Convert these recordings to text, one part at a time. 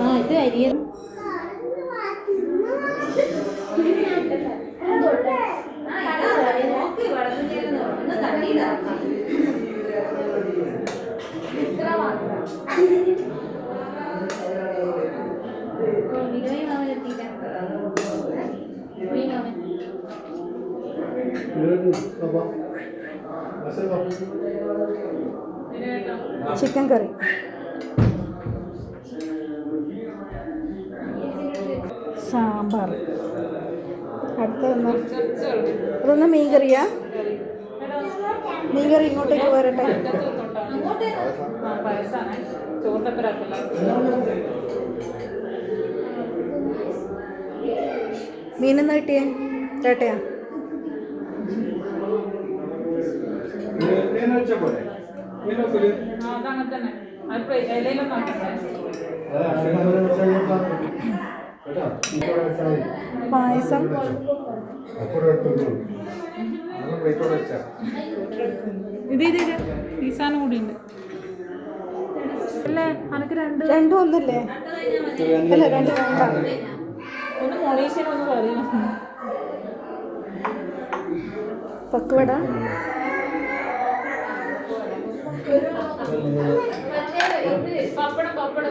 ആ ഇത് അരിയ ചിക്കൻ കറി അടുത്തതൊന്ന് അതൊന്ന് മീൻ കറിയാ? മീൻ കറി ഇങ്ങോട്ടേക്ക് പോരട്ടെ. മീനെന്ന് കിട്ടിയേ? ചേട്ടയാ? അതങ്ങനെ തന്നെ പായസം ഇത് ഇത് ഇത്. ഈ സാധനം കൂടി ഉണ്ട്. അല്ലേ? അനക്ക് രണ്ട്. രണ്ടും ഒന്നല്ലേ അല്ല രണ്ട് ഒന്ന് മൊളീഷ്യൻ ഒന്ന് പറയണം പക്കുവട. പപ്പടം പപ്പടം.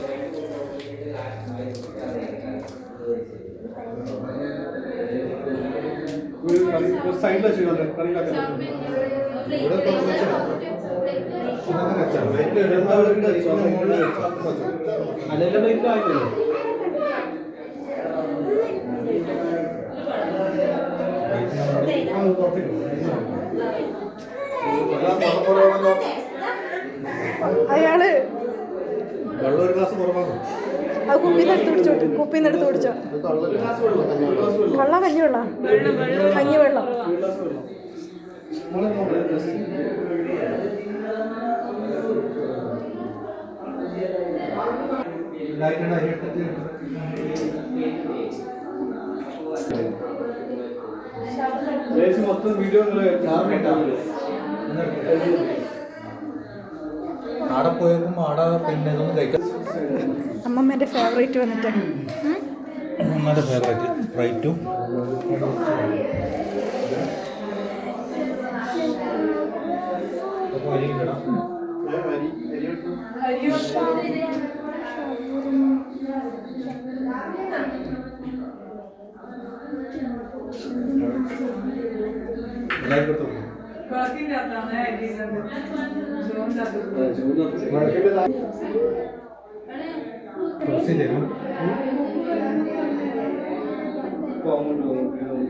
അയാൾ വെള്ളം ഒരു ഗ്ലാസ് കുറവാണ്? അത് കുപ്പിന്ന് എടുത്ത് പിടിച്ചോട്ട് കുപ്പിന്ന് എടുത്ത് കുടിച്ചോ വെള്ളം കഞ്ഞി വെള്ളം കഞ്ഞി വെള്ളം ചേച്ചി മൊത്തം വീഡിയോ ആടെ പോയപ്പോ ആടെ പിന്നെ ഇതൊന്നും കഴിക്കാൻ അമ്മമ്മേന്റെ ഫേവറേറ്റ് വന്നിട്ട്. അമ്മമ്മേന്റെ ഫേവറേറ്റ്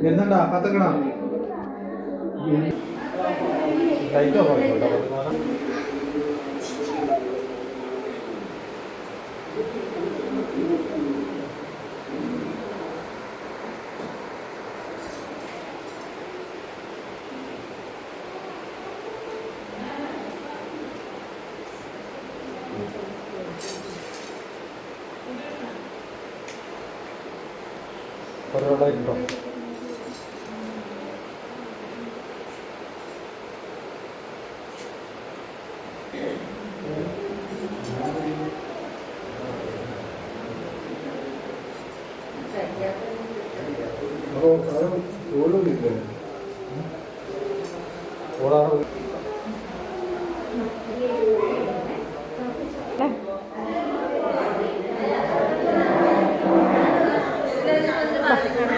വരുന്നുണ്ടാ? കത്തക്കണ? ലൈറ്റോ പറയുന്നുണ്ടോ ഒരാളെ ഉണ്ടോ ഒരാളെ കിട്ടും ഓടാറുണ്ട് Thank you.